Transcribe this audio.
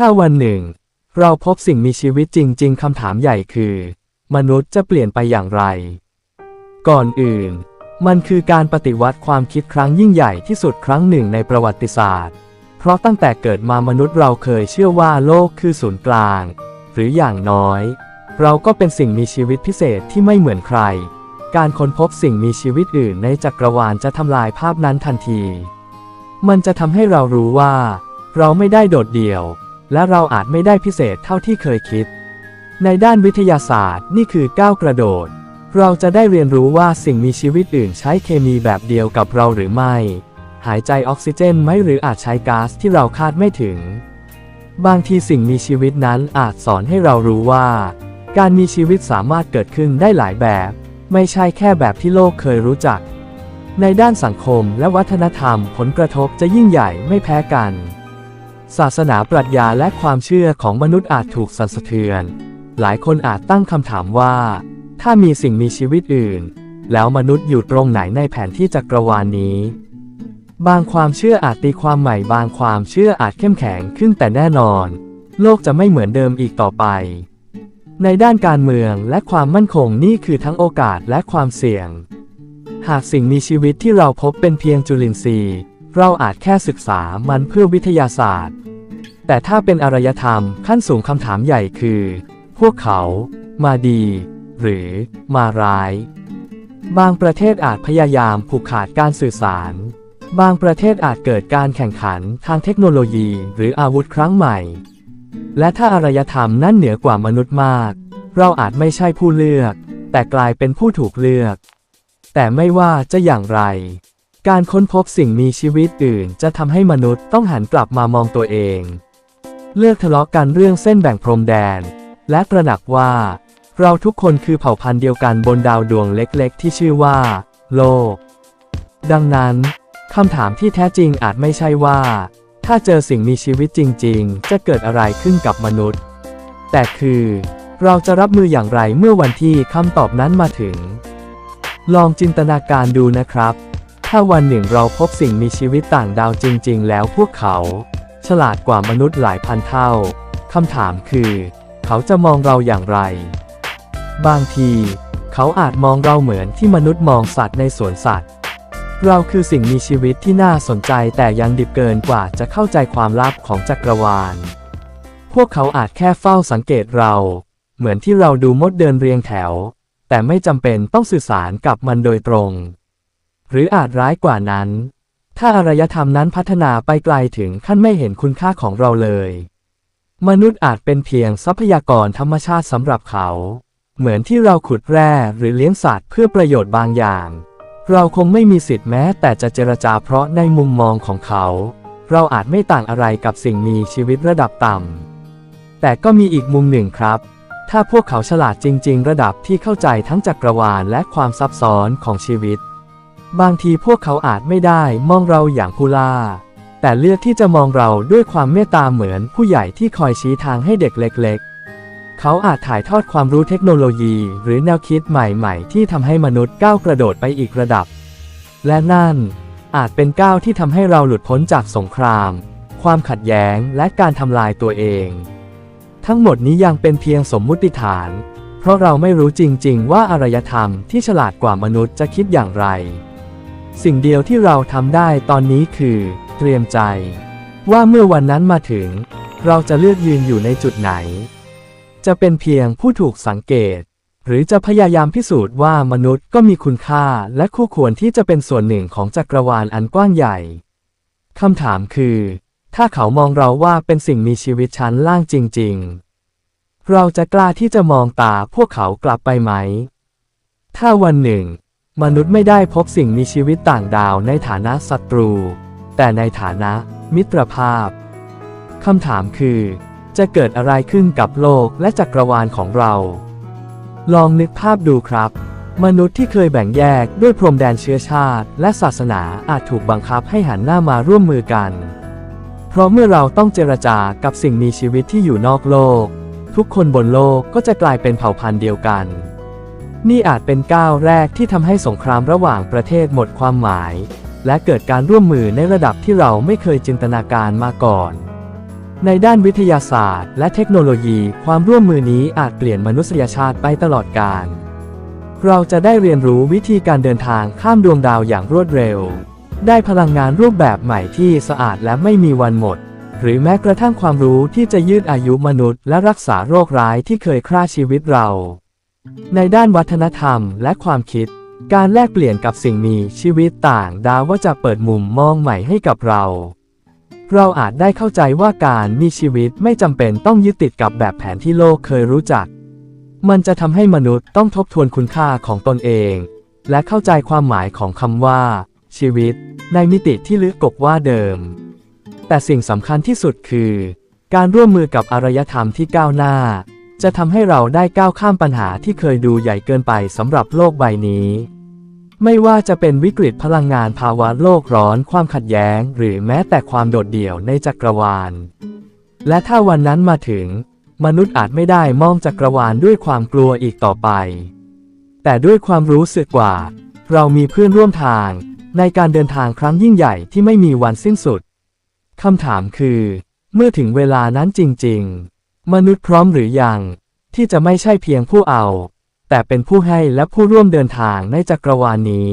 ถ้าวันหนึ่ง เราพบสิ่งมีชีวิตจริง ๆคำถามใหญ่คือ มนุษย์จะเปลี่ยนไปอย่างไร ก่อนอื่น มันคือการปฏิวัติความคิดครั้งยิ่งใหญ่ที่สุดครั้งหนึ่งในประวัติศาสตร์ เพราะตั้งแต่เกิดมามนุษย์เราเคยเชื่อว่าโลกคือศูนย์กลาง หรืออย่างน้อย เราก็เป็นสิ่งมีชีวิตพิเศษที่ไม่เหมือนใคร การค้นพบสิ่งมีชีวิตอื่นในจักรวาลจะทำลายภาพนั้นทันที มันจะทำให้เรารู้ว่า เราไม่ได้โดดเดี่ยว และเราอาจไม่ได้พิเศษเท่าที่เคยคิด ในด้านวิทยาศาสตร์นี่คือก้าวกระโดด เราจะได้เรียนรู้ว่าสิ่งมีชีวิตอื่นใช้เคมีแบบเดียวกับเราหรือไม่ หายใจออกซิเจนไหมหรืออาจใช้ก๊าซที่เราคาดไม่ถึง บางทีสิ่งมีชีวิตนั้นอาจสอนให้เรารู้ว่า การมีชีวิตสามารถเกิดขึ้นได้หลายแบบ ไม่ใช่แค่แบบที่โลกเคยรู้จัก ในด้านสังคมและวัฒนธรรมผลกระทบจะยิ่งใหญ่ไม่แพ้กัน ศาสนาปรัชญาและความเชื่อของมนุษย์อาจถูกสั่นสะเทือน หลายคนอาจตั้งคำถามว่า ถ้ามีสิ่งมีชีวิตอื่น แล้วมนุษย์อยู่ตรงไหนในแผนที่จักรวาลนนี้ บางความเชื่ออาจตีความใหม่ บางความเชื่ออาจเข้มแข็งขึ้นแต่แน่นอน โลกจะไม่เหมือนเดิมอีกต่อไป ในด้านการเมืองและความมั่นคงนี่คือทั้งโอกาสและความเสี่ยง หากสิ่งมีชีวิตที่เราพบเป็นเพียงจุลินทรีย์ เราอาจแค่ศึกษามันเพื่อวิทยาศาสตร์ แต่ถ้าเป็นอารยธรรมขั้นสูงคำถามใหญ่คือ พวกเขา มาดี หรือมาร้าย บางประเทศอาจพยายามผูกขาดการสื่อสาร บางประเทศอาจเกิดการแข่งขันทางเทคโนโลยีหรืออาวุธครั้งใหม่ และถ้าอารยธรรมนั้นเหนือกว่ามนุษย์มาก เราอาจไม่ใช่ผู้เลือก แต่กลายเป็นผู้ถูกเลือก แต่ไม่ว่าจะอย่างไร การค้นพบสิ่งมีชีวิตอื่น จะทำให้มนุษย์ต้องหันกลับมามองตัวเอง เลิกทะเลาะกันเรื่องเส้นแบ่งพรมแดน และตระหนักว่า เราทุกคนคือเผ่าพันธุ์เดียวกันบนดาวดวงเล็กๆ ที่ชื่อว่า โลก ดังนั้นคำถามที่แท้จริงอาจไม่ใช่ว่า ถ้าเจอสิ่งมีชีวิตจริง ๆ จะเกิดอะไรขึ้นกับมนุษย์ แต่คือ เราจะรับมืออย่างไรเมื่อวันที่คำตอบนั้นมาถึง ลองจินตนาการดูนะครับ ถ้าวันหนึ่งเราพบสิ่งมีชีวิตต่างดาวจริง ๆ แล้วพวกเขา ฉลาดกว่ามนุษย์หลายพันเท่า คำถามคือ เขาจะมองเราอย่างไร บางที เขาอาจมองเราเหมือนที่มนุษย์มองสัตว์ในสวนสัตว์ เราคือสิ่งมีชีวิตที่น่าสนใจแต่ยังดิบเกินกว่าจะเข้าใจความลับของจักรวาล พวกเขาอาจแค่เฝ้าสังเกตเรา เหมือนที่เราดูมดเดินเรียงแถว แต่ไม่จำเป็นต้องสื่อสารกับมันโดยตรง หรืออาจร้ายกว่านั้น ถ้าอารยธรรมนั้นพัฒนาไปไกลถึงขั้นไม่เห็นคุณค่าของเราเลย มนุษย์อาจเป็นเพียงทรัพยากรธรรมชาติสำหรับเขา เหมือนที่เราขุดแร่หรือเลี้ยงสัตว์เพื่อประโยชน์บางอย่าง เราคงไม่มีสิทธิ์แม้แต่จะเจรจาเพราะในมุมมองของเขา เราอาจไม่ต่างอะไรกับสิ่งมีชีวิตระดับต่ำแต่ก็มีอีกมุมหนึ่งครับถ้าพวกเขาฉลาดจริง ๆ ระดับที่เข้าใจทั้งจักรวาลและความซับซ้อนของชีวิต บางทีพวกเขาอาจไม่ได้มองเราอย่างผู้ล่า แต่เลือกที่จะมองเราด้วยความเมตตาเหมือนผู้ใหญ่ที่คอยชี้ทางให้เด็กเล็ก ๆ เขาอาจถ่ายทอดความรู้เทคโนโลยี หรือแนวคิดใหม่ๆ ที่ทำให้มนุษย์ก้าวกระโดดไปอีกระดับ และนั่นอาจเป็นก้าวที่ทำให้เราหลุดพ้นจากสงคราม ความขัดแย้งและการทำลายตัวเอง ทั้งหมดนี้ยังเป็นเพียงสมมุติฐาน เพราะเราไม่รู้จริง ๆ ว่าอารยธรรมที่ฉลาดกว่ามนุษย์จะคิดอย่างไร สิ่งเดียวที่เราทำได้ตอนนี้คือ เตรียมใจ ว่าเมื่อวันนั้นมาถึง เราจะเลือกยืนอยู่ในจุดไหน จะเป็นเพียงผู้ถูกสังเกต หรือจะพยายามพิสูจน์ว่ามนุษย์ก็มีคุณค่าและคู่ควรที่จะเป็นส่วนหนึ่งของจักรวาลอันกว้างใหญ่คำถามคือ ถ้าเขามองเราว่าเป็นสิ่งมีชีวิตชั้นล่างจริง ๆ เราจะกล้าที่จะมองตาพวกเขากลับไปไหม ถ้าวันหนึ่ง มนุษย์ไม่ได้พบสิ่งมีชีวิตต่างดาวในฐานะศัตรู แต่ในฐานะมิตรภาพคำถามคือ จะเกิดอะไรขึ้นกับโลกและจักรวาลของเรา ลองนึกภาพดูครับ มนุษย์ที่เคยแบ่งแยกด้วยพรมแดนเชื้อชาติ และศาสนาอาจถูกบังคับให้หันหน้ามาร่วมมือกัน เพราะเมื่อเราต้องเจรจากับสิ่งมีชีวิตที่อยู่นอกโลก ทุกคนบนโลกก็จะกลายเป็นเผ่าพันธุ์เดียวกัน นี่อาจเป็นก้าวแรกที่ทำให้สงครามระหว่างประเทศหมดความหมาย และเกิดการร่วมมือในระดับที่เราไม่เคยจินตนาการมาก่อน ในด้านวิทยาศาสตร์ และเทคโนโลยี ความร่วมมือนี้อาจเปลี่ยนมนุษยชาติไปตลอดกาลเราจะได้เรียนรู้วิธีการเดินทางข้ามดวงดาวอย่างรวดเร็ว ได้พลังงานรูปแบบใหม่ที่สะอาดและไม่มีวันหมด หรือแม้กระทั่งความรู้ที่จะยืดอายุมนุษย์ และรักษาโรคร้ายที่เคยฆ่าชีวิตเรา ในด้านวัฒนธรรมและความคิด การแลกเปลี่ยนกับสิ่งมีชีวิตต่างดาวว่าจะเปิดมุมมองใหม่ให้กับเรา เราอาจได้เข้าใจว่าการมีชีวิตไม่จำเป็นต้องยึดติดกับแบบแผนที่โลกเคยรู้จัก มันจะทำให้มนุษย์ต้องทบทวนคุณค่าของตนเอง และเข้าใจความหมายของคำว่า ชีวิต ในมิติที่ลึกกว่าเดิม แต่สิ่งสำคัญที่สุดคือ การร่วมมือกับอารยธรรมที่ก้าวหน้า จะทำให้เราได้ก้าวข้ามปัญหาที่เคยดูใหญ่เกินไปสำหรับโลกใบนี้ ไม่ว่าจะเป็นวิกฤตพลังงานภาวะโลกร้อนความขัดแย้ง หรือแม้แต่ความโดดเดี่ยวในจักรวาล และถ้าวันนั้นมาถึง มนุษย์อาจไม่ได้มองจักรวาลด้วยความกลัวอีกต่อไป แต่ด้วยความรู้สึกว่า เรามีเพื่อนร่วมทาง ในการเดินทางครั้งยิ่งใหญ่ที่ไม่มีวันสิ้นสุดคำถามคือ เมื่อถึงเวลานั้นจริง ๆ มนุษย์พร้อมหรือยัง ที่จะไม่ใช่เพียงผู้เอา แต่เป็นผู้ให้และผู้ร่วมเดินทางในจักรวาลนี้